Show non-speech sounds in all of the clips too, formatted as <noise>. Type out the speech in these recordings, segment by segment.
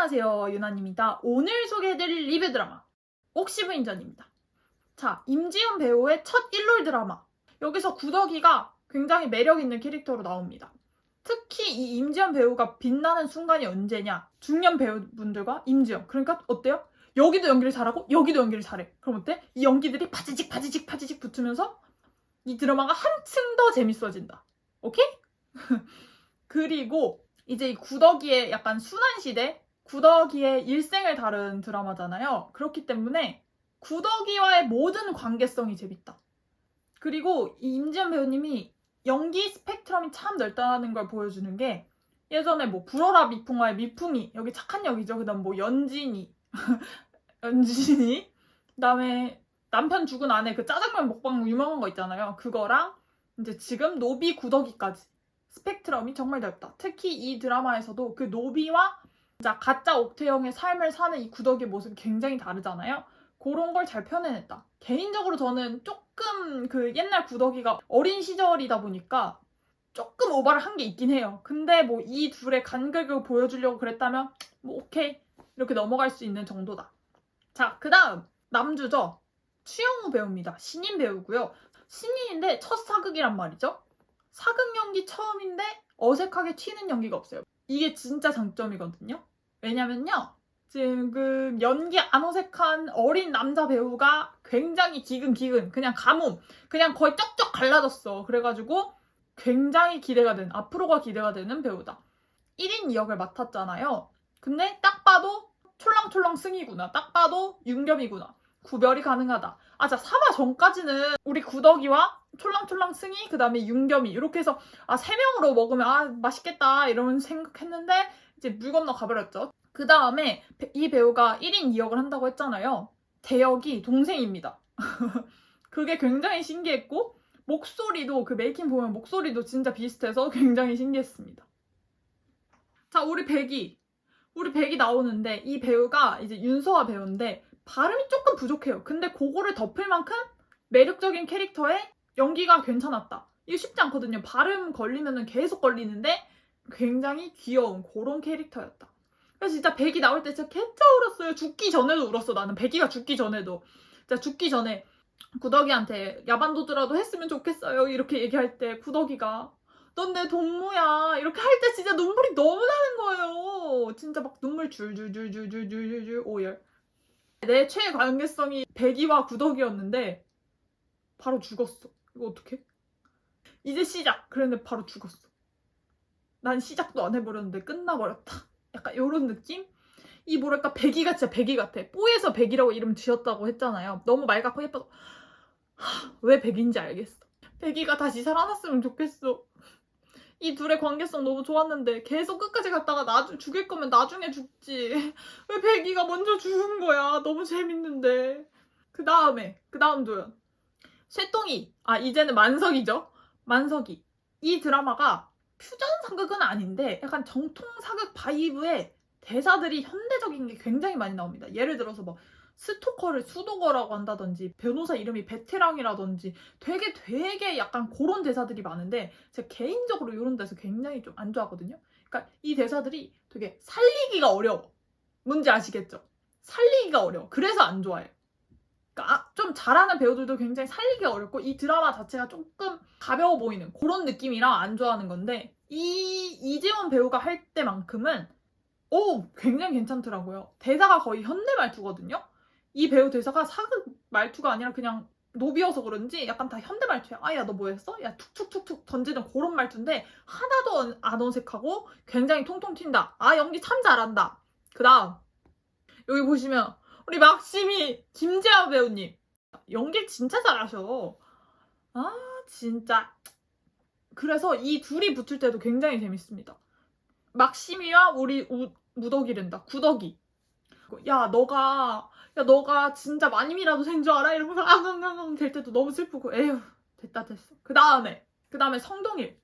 안녕하세요 유나입니다. 오늘 소개해드릴 리뷰 드라마 옥시브인전입니다. 자 임지훈 배우의 첫 일롤 드라마 여기서 구덕이가 굉장히 매력있는 캐릭터로 나옵니다. 특히 이 임지연 배우가 빛나는 순간이 언제냐 중년 배우분들과 임지연 그러니까 어때요? 여기도 연기를 잘하고 여기도 연기를 잘해 그럼 어때? 이 연기들이 파지직 파지직 파지직 붙으면서 이 드라마가 한층 더 재밌어진다 오케이? <laughs> 그리고 이제 이 구덕이의 약간 순환시대 구덕이의 일생을 다룬 드라마잖아요 그렇기 때문에 구덕이와의 모든 관계성이 재밌다 그리고 이 임지연 배우님이 연기 스펙트럼이 참 넓다는 걸 보여주는 게 예전에 뭐 불어라 미풍화의 미풍이 여기 착한 역이죠. 그다음 뭐 연진이 <laughs> 연진이 그다음에 남편 죽은 아내 그 짜장면 먹방 유명한 거 있잖아요. 그거랑 이제 지금 노비 구더기까지 스펙트럼이 정말 넓다. 특히 이 드라마에서도 그 노비와 진짜 가짜 옥태영의 삶을 사는 이 구더기의 모습이 굉장히 다르잖아요. 그런 걸 잘 표현해냈다. 개인적으로 저는 조금 그 옛날 구더기가 어린 시절이다 보니까 조금 오버를 한 게 있긴 해요. 근데 뭐 이 둘의 간극을 보여주려고 그랬다면 뭐 오케이 이렇게 넘어갈 수 있는 정도다. 자, 그 다음 남주죠. 추영우 배우입니다. 신인 배우고요. 신인인데 첫 사극이란 말이죠. 사극 연기 처음인데 어색하게 튀는 연기가 없어요. 이게 진짜 장점이거든요. 왜냐면요. 지금 연기 안 어색한 어린 남자 배우가 굉장히 기근기근 그냥 가뭄 그냥 거의 쩍쩍 갈라졌어. 그래가지고 굉장히 기대가 되는 앞으로가 기대가 되는 배우다. 1인 2역을 맡았잖아요. 근데 딱 봐도 촐랑촐랑 승이구나. 딱 봐도 윤겸이구나. 구별이 가능하다. 아자 3화 전까지는 우리 구덕이와 촐랑촐랑 승이 그 다음에 윤겸이 이렇게 해서 아 세 명으로 먹으면 아 맛있겠다 이런 생각했는데 이제 물 건너 가버렸죠 그 다음에 이 배우가 1인 2역을 한다고 했잖아요. 대역이 동생입니다. <laughs> 그게 굉장히 신기했고 목소리도 그 메이킹 보면 목소리도 진짜 비슷해서 <laughs> 굉장히 신기했습니다. 자, 우리 백이 우리 백이 나오는데 이 배우가 이제 윤서아 배우인데 발음이 조금 부족해요. 근데 그거를 덮을 만큼 매력적인 캐릭터에 연기가 괜찮았다. 이거 쉽지 않거든요. 발음 걸리면 계속 걸리는데 굉장히 귀여운 그런 캐릭터였다. 그래서 진짜 백이 나올 때 진짜 개짜 울었어요. 죽기 전에도 울었어. 나는 백이가 죽기 전에도. 진짜 죽기 전에 구덕이한테 야반도주라도 했으면 좋겠어요. 이렇게 얘기할 때 구덕이가 넌 내 동무야. 이렇게 할 때 진짜 눈물이 너무 나는 거예요. 진짜 막 눈물 줄줄줄줄줄줄줄 오열. 내 최애 관계성이 백이와 구덕이었는데 바로 죽었어. 이거 어떡해? 이제 시작. 그랬는데 바로 죽었어. 난 시작도 안 해버렸는데 끝나버렸다. 약간 이런 느낌? 이 뭐랄까 백이가 진짜 백이 같아. 뽀에서 백이라고 이름 지었다고 했잖아요. 너무 맑고 예뻐서 하, 왜 백인지 알겠어. 백이가 다시 살아났으면 좋겠어. 이 둘의 관계성 너무 좋았는데 계속 끝까지 갔다가 나중 죽일 거면 나중에 죽지. <laughs> 왜 백이가 먼저 죽은 거야? 너무 재밌는데. 그 다음에 그 다음 조연 쇠똥이 아 이제는 만석이죠. 만석이 이 드라마가 퓨전 사극은 아닌데 약간 정통 사극 바이브의 대사들이 현대적인 게 굉장히 많이 나옵니다. 예를 들어서 뭐 스토커를 수도거라고 한다든지 변호사 이름이 베테랑이라든지 되게 되게 약간 그런 대사들이 많은데 제가 개인적으로 이런 데서 굉장히 좀 안 좋아하거든요. 그러니까 이 대사들이 되게 살리기가 어려워. 뭔지 아시겠죠? 살리기가 어려워. 그래서 안 좋아해. 그러니까 아, 좀 잘하는 배우들도 굉장히 살리기 어렵고 이 드라마 자체가 조금 가벼워 보이는 그런 느낌이라 안 좋아하는 건데 이 이재원 배우가 할 때만큼은 오 굉장히 괜찮더라고요. 대사가 거의 현대 말투거든요. 이 배우 대사가 사극 말투가 아니라 그냥 노비여서 그런지 약간 다 현대 말투야. 아야 너 뭐했어? 야 툭툭툭툭 던지는 그런 말투인데 하나도 안 어색하고 굉장히 통통 튄다. 아 연기 참 잘한다. 그다음 여기 보시면 우리 막심이 김재하 배우님 연기 진짜 잘하셔. 아 진짜. 그래서 이 둘이 붙을 때도 굉장히 재밌습니다. 막심이와 우리 우, 무덕이랜다. 구덕이. 야 너가 야 너가 진짜 마님이라도 생줄 알아? 이러면서 아강강강 될 때도 너무 슬프고 에휴 됐다 됐어. 그 다음에 그 다음에 성동일.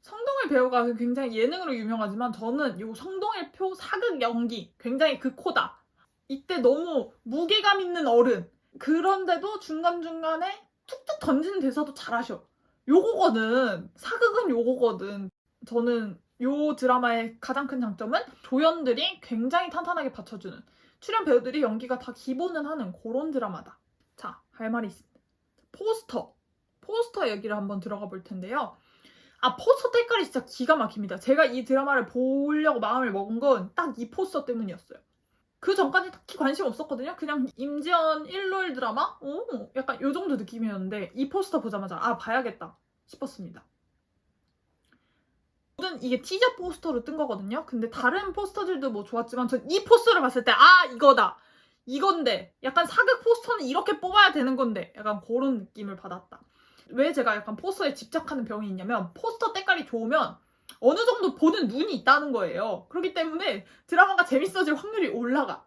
성동일 배우가 굉장히 예능으로 유명하지만 저는 이 성동일 표 사극 연기 굉장히 그 코다. 이때 너무 무게감 있는 어른. 그런데도 중간중간에 툭툭 던지는 대사도 잘하셔. 요거거든. 사극은 요거거든. 저는 요 드라마의 가장 큰 장점은 조연들이 굉장히 탄탄하게 받쳐주는 출연 배우들이 연기가 다 기본은 하는 그런 드라마다. 자, 할 말이 있습니다. 포스터. 포스터 얘기를 한번 들어가 볼 텐데요. 아, 포스터 색깔이 진짜 기가 막힙니다. 제가 이 드라마를 보려고 마음을 먹은 건 딱 이 포스터 때문이었어요. 그 전까지 딱히 관심 없었거든요. 그냥 임지연 일롤 드라마? 오, 약간 요 정도 느낌이었는데 이 포스터 보자마자 아, 봐야겠다 싶었습니다. 모든 이게 티저 포스터로 뜬 거거든요. 근데 다른 포스터들도 뭐 좋았지만 전 이 포스터를 봤을 때 아, 이거다. 이건데 약간 사극 포스터는 이렇게 뽑아야 되는 건데 약간 그런 느낌을 받았다. 왜 제가 약간 포스터에 집착하는 병이 있냐면 포스터 때깔이 좋으면 어느 정도 보는 눈이 있다는 거예요. 그렇기 때문에 드라마가 재밌어질 확률이 올라가.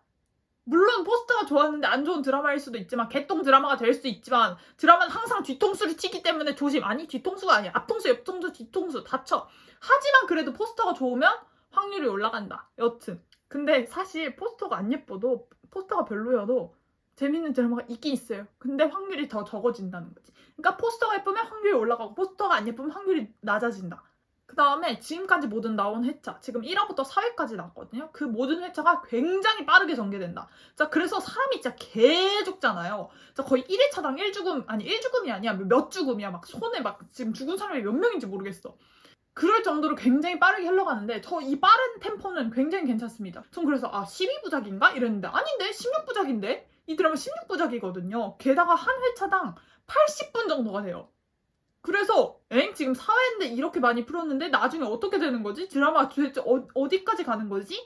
물론 포스터가 좋았는데 안 좋은 드라마일 수도 있지만 개똥 드라마가 될 수도 있지만 드라마는 항상 뒤통수를 치기 때문에 조심. 아니 뒤통수가 아니야. 앞통수 옆통수 뒤통수 다쳐. 하지만 그래도 포스터가 좋으면 확률이 올라간다. 여튼. 근데 사실 포스터가 안 예뻐도 포스터가 별로여도 재밌는 드라마가 있긴 있어요. 근데 확률이 더 적어진다는 거지. 그러니까 포스터가 예쁘면 확률이 올라가고 포스터가 안 예쁘면 확률이 낮아진다 그 다음에 지금까지 모든 나온 회차, 지금 1화부터 4회까지 나왔거든요. 그 모든 회차가 굉장히 빠르게 전개된다. 자, 그래서 사람이 진짜 개 죽잖아요. 자, 거의 1회차당 1죽음, 아니 1죽음이 아니야. 몇 죽음이야. 막 손에 막 지금 죽은 사람이 몇 명인지 모르겠어. 그럴 정도로 굉장히 빠르게 흘러가는데 저 이 빠른 템포는 굉장히 괜찮습니다. 전 그래서 아 12부작인가? 이랬는데 아닌데 16부작인데? 이 드라마 16부작이거든요. 게다가 한 회차당 80분 정도가 돼요. 그래서 엥 지금 4회인데 이렇게 많이 풀었는데 나중에 어떻게 되는 거지? 드라마 도대체 어, 디까지 가는 거지?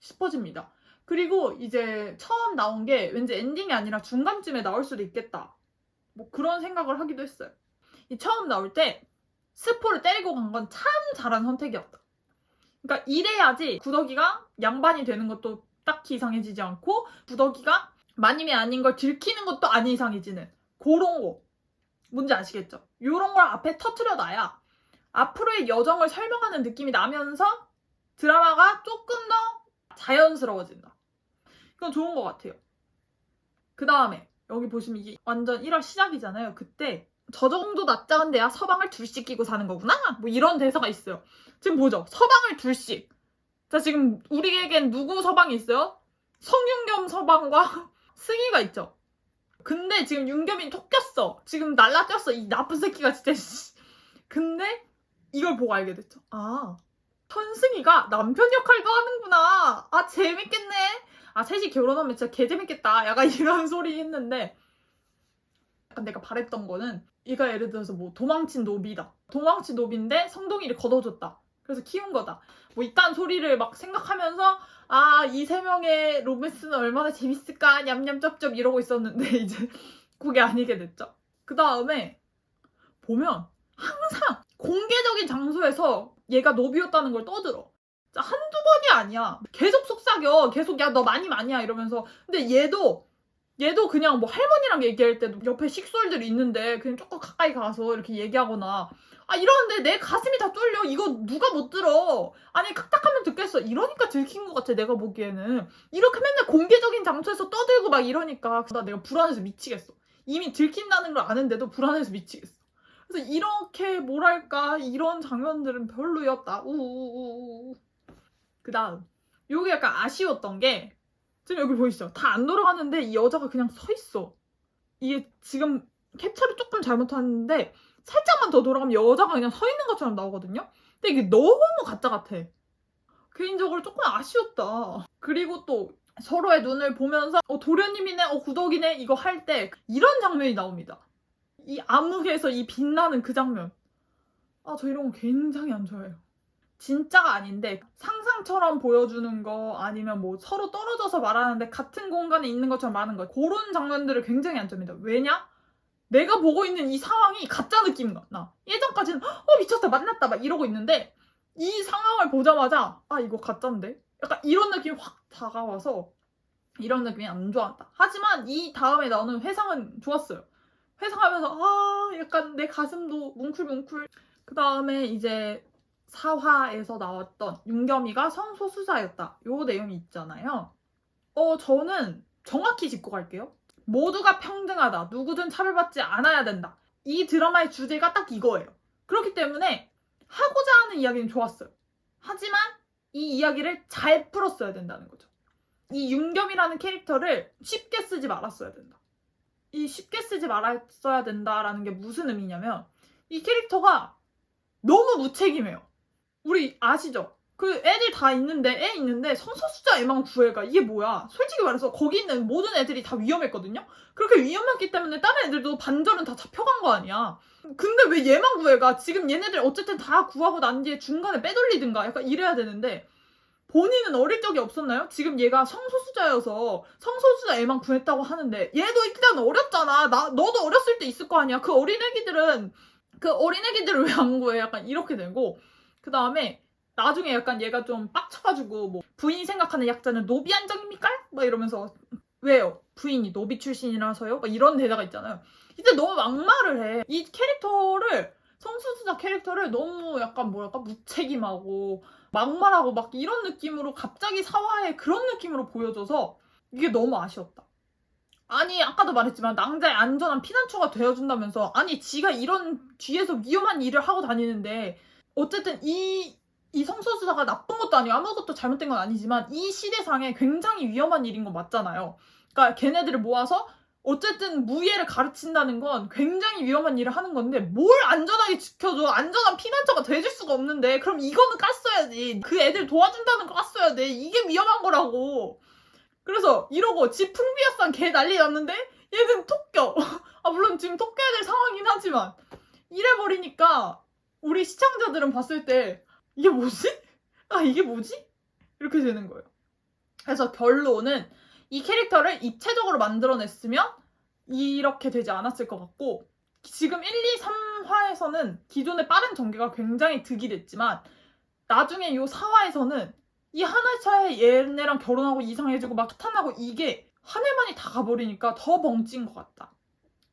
싶어집니다. 그리고 이제 처음 나온 게 왠지 엔딩이 아니라 중간쯤에 나올 수도 있겠다. 뭐 그런 생각을 하기도 했어요. 이 처음 나올 때 스포를 때리고 간 건 참 잘한 선택이었다. 그러니까 이래야지 구더기가 양반이 되는 것도 딱히 이상해지지 않고 구더기가 마님이 아닌 걸 들키는 것도 안 이상해지는 그런 거. 뭔지 아시겠죠? 이런 걸 앞에 터트려 놔야 앞으로의 여정을 설명하는 느낌이 나면서 드라마가 조금 더 자연스러워진다. 이건 좋은 것 같아요. 그 다음에 여기 보시면 이게 완전 1월 시작이잖아요. 그때 저 정도 낯작은데야 서방을 둘씩 끼고 사는 거구나? 뭐 이런 대사가 있어요. 지금 보죠. 서방을 둘씩. 자, 지금 우리에겐 누구 서방이 있어요? 성윤겸 서방과 <laughs> 승희가 있죠. 근데 지금 윤겸이 톡꼈어. 지금 날라뛰었어. 이 나쁜 새끼가 진짜. 근데 이걸 보고 알게 됐죠. 아, 현승이가 남편 역할도 하는구나. 아, 재밌겠네. 아, 셋이 결혼하면 진짜 개재밌겠다. 약간 이런 <laughs> 소리 했는데 약간 내가 바랬던 거는 얘가 예를 들어서 뭐 도망친 노비다. 도망친 노비인데 성동이를 걷어줬다. 그래서 키운 거다. 뭐 이딴 소리를 막 생각하면서 아, 이 세 명의 로맨스는 얼마나 재밌을까, 냠냠쩝쩝 이러고 있었는데, <laughs> 이제, 그게 아니게 됐죠. 그 다음에, 보면, 항상 공개적인 장소에서 얘가 노비였다는 걸 떠들어. 자, 한두 번이 아니야. 계속 속삭여. 계속, 야, 너 많이 많이야. 이러면서. 근데 얘도, 얘도 그냥 뭐 할머니랑 얘기할 때도 옆에 식솔들이 있는데, 그냥 조금 가까이 가서 이렇게 얘기하거나, 아 이러는데 내 가슴이 다 뚫려. 이거 누가 못 들어. 아니 kak딱하면 듣겠어. 이러니까 들킨 것 같아 내가 보기에는. 이렇게 맨날 공개적인 장소에서 떠들고 막 이러니까 나 내가 불안해서 미치겠어. 이미 들킨다는 걸 아는데도 불안해서 미치겠어. 그래서 이렇게 뭐랄까 이런 장면들은 별로였다. 우우우우. 그 다음 요게 약간 아쉬웠던 게 지금 여기 보이시죠? 다 안 돌아가는데 이 여자가 그냥 서 있어. 이게 지금 캡처를 조금 잘못하는데 살짝만 더 돌아가면 여자가 그냥 서 있는 것처럼 나오거든요. 근데 이게 너무 가짜 같아. 개인적으로 조금 아쉬웠다. 그리고 또 서로의 눈을 보면서 어 도련님이네, 어 구덕이네 이거 할 때 이런 장면이 나옵니다. 이 암흑에서 이 빛나는 그 장면. 아 저 이런 거 굉장히 안 좋아해요. 진짜가 아닌데 상상처럼 보여주는 거 아니면 뭐 서로 떨어져서 말하는데 같은 공간에 있는 것처럼 말하는 거 그런 장면들을 굉장히 안 좋아합니다. 왜냐? 내가 보고 있는 이 상황이 가짜 느낌 나. 예전까지는 어 미쳤다 만났다 막 이러고 있는데 이 상황을 보자마자 아 이거 가짜인데? 약간 이런 느낌이 확 다가와서 이런 느낌이 안 좋았다. 하지만 이 다음에 나오는 회상은 좋았어요. 회상하면서 아 약간 내 가슴도 뭉클뭉클. 그 다음에 이제 사화에서 나왔던 윤겸이가 성소수자였다. 요 내용이 있잖아요. 어 저는 정확히 짚고 갈게요. 모두가 평등하다. 누구든 차별받지 않아야 된다. 이 드라마의 주제가 딱 이거예요. 그렇기 때문에 하고자 하는 이야기는 좋았어요. 하지만 이 이야기를 잘 풀었어야 된다는 거죠. 이 윤겸이라는 캐릭터를 쉽게 쓰지 말았어야 된다. 이 쉽게 쓰지 말았어야 된다라는 게 무슨 의미냐면 이 캐릭터가 너무 무책임해요. 우리 아시죠? 그 애들 다 있는데 애 있는데 성소수자 애만 구해가 이게 뭐야? 솔직히 말해서 거기 있는 모든 애들이 다 위험했거든요. 그렇게 위험했기 때문에 다른 애들도 반절은 다 잡혀간 거 아니야. 근데 왜 얘만 구해가? 지금 얘네들 어쨌든 다 구하고 난 뒤에 중간에 빼돌리든가 약간 이래야 되는데 본인은 어릴 적이 없었나요? 지금 얘가 성소수자여서 성소수자 애만 구했다고 하는데 얘도 일단 어렸잖아. 나 너도 어렸을 때 있을 거 아니야. 그 어린애기들은 그 어린애기들을 왜 안 구해? 약간 이렇게 되고 그 다음에 나중에 약간 얘가 좀 빡쳐가지고 뭐 부인 생각하는 약자는 노비 한정입니까? 막 이러면서 왜요? 부인이 노비 출신이라서요? 막 이런 대사가 있잖아요. 이제 너무 막말을 해. 이 캐릭터를 성소수자 캐릭터를 너무 약간 뭐랄까 무책임하고 막말하고 막 이런 느낌으로 갑자기 사화의 그런 느낌으로 보여줘서 이게 너무 아쉬웠다. 아니 아까도 말했지만 낭자의 안전한 피난처가 되어준다면서 아니 지가 이런 뒤에서 위험한 일을 하고 다니는데 어쨌든 이, 이 성소수자가 나쁜 것도 아니고 아무것도 잘못된 건 아니지만 이 시대상에 굉장히 위험한 일인 건 맞잖아요. 그러니까 걔네들을 모아서 어쨌든 무예를 가르친다는 건 굉장히 위험한 일을 하는 건데 뭘 안전하게 지켜줘. 안전한 피난처가 돼줄 수가 없는데. 그럼 이거는 깠어야지. 그 애들 도와준다는 거 깠어야 돼 이게 위험한 거라고. 그래서 이러고 집 풍비아산 개 난리 났는데 얘는 톡껴 <laughs> 아 물론 지금 톡껴야 될 상황이긴 하지만 이래버리니까 우리 시청자들은 봤을 때 이게 뭐지? 아 이게 뭐지? 이렇게 되는 거예요 그래서 결론은 이 캐릭터를 입체적으로 만들어냈으면 이렇게 되지 않았을 것 같고 지금 1, 2, 3화에서는 기존의 빠른 전개가 굉장히 득이 됐지만 나중에 이 4화에서는 이 하나 차에 얘네랑 결혼하고 이상해지고 막 탄하고 이게 한 해만이 다 가버리니까 더 벙찐 것 같다.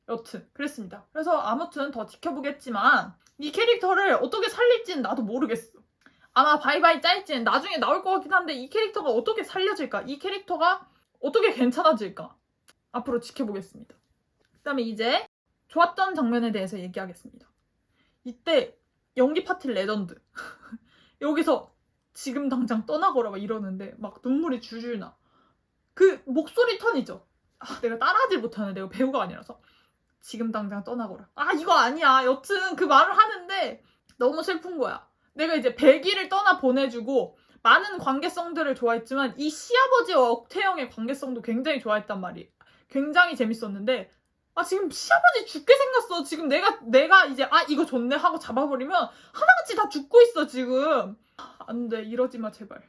여튼 그랬습니다. 그래서 아무튼 더 지켜보겠지만 이 캐릭터를 어떻게 살릴지는 나도 모르겠어. 아마 바이바이 짤지는 나중에 나올 것 같긴 한데 이 캐릭터가 어떻게 살려질까? 이 캐릭터가 어떻게 괜찮아질까? 앞으로 지켜보겠습니다. 그 다음에 이제 좋았던 장면에 대해서 얘기하겠습니다. 이때 연기 파티 레전드. <laughs> 여기서 지금 당장 떠나거라 막 이러는데 막 눈물이 줄줄 나. 그 목소리 턴이죠. 아, 내가 따라하지 못하는 내가 배우가 아니라서. 지금 당장 떠나거라. 아, 이거 아니야. 여튼 그 말을 하는데 너무 슬픈 거야. 내가 이제 100일을 떠나 보내주고 많은 관계성들을 좋아했지만 이 시아버지와 억태영의 관계성도 굉장히 좋아했단 말이. 굉장히 재밌었는데 아 지금 시아버지 죽게 생겼어. 지금 내가 내가 이제 아 이거 좋네 하고 잡아버리면 하나같이 다 죽고 있어 지금. 안돼 이러지 마 제발.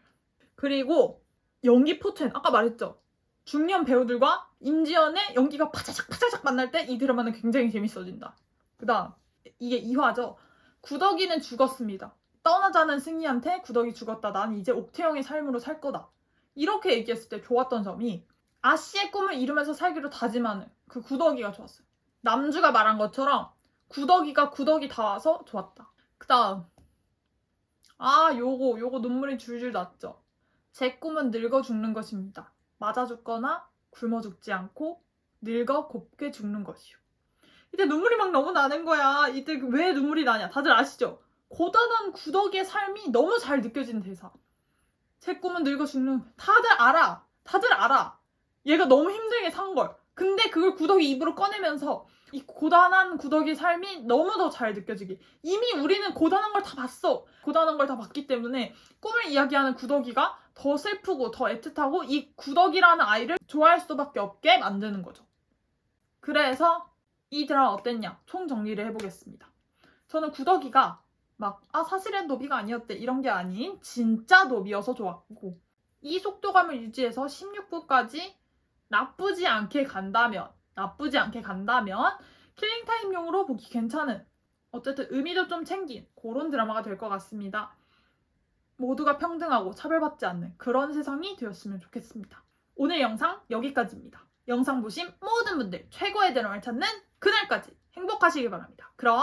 그리고 연기 포텐 아까 말했죠. 중년 배우들과 임지연의 연기가 파자작 파자작 만날 때 이 드라마는 굉장히 재밌어진다. 그다음 이게 2화죠. 구덕이는 죽었습니다. 떠나자는 승희한테 구덕이 죽었다. 난 이제 옥태영의 삶으로 살 거다. 이렇게 얘기했을 때 좋았던 점이 아씨의 꿈을 이루면서 살기로 다짐하는 그 구덕이가 좋았어요. 남주가 말한 것처럼 구덕이가 구덕이 다 와서 좋았다. 그 다음 아 요거 요거 눈물이 줄줄 났죠. 제 꿈은 늙어 죽는 것입니다. 맞아 죽거나 굶어 죽지 않고 늙어 곱게 죽는 것이요. 이때 눈물이 막 너무 나는 거야. 이때 왜 눈물이 나냐? 다들 아시죠? 고단한 구덕의 삶이 너무 잘 느껴지는 대사. 제 꿈은 늙어 죽는. 다들 알아. 다들 알아. 얘가 너무 힘들게 산 걸. 근데 그걸 구덕이 입으로 꺼내면서 이 고단한 구덕의 삶이 너무 더 잘 느껴지기. 이미 우리는 고단한 걸 다 봤어. 고단한 걸 다 봤기 때문에 꿈을 이야기하는 구덕이가 더 슬프고 더 애틋하고 이 구덕이라는 아이를 좋아할 수밖에 없게 만드는 거죠. 그래서 이 드라마 어땠냐? 총 정리를 해보겠습니다. 저는 구덕이가 막, 아, 사실은 노비가 아니었대. 이런 게 아닌 진짜 노비여서 좋았고, 이 속도감을 유지해서 16부까지 나쁘지 않게 간다면, 나쁘지 않게 간다면, 킬링타임용으로 보기 괜찮은, 어쨌든 의미도 좀 챙긴 그런 드라마가 될 것 같습니다. 모두가 평등하고 차별받지 않는 그런 세상이 되었으면 좋겠습니다. 오늘 영상 여기까지입니다. 영상 보신 모든 분들 최고의 드라마를 찾는 그날까지 행복하시길 바랍니다. 그럼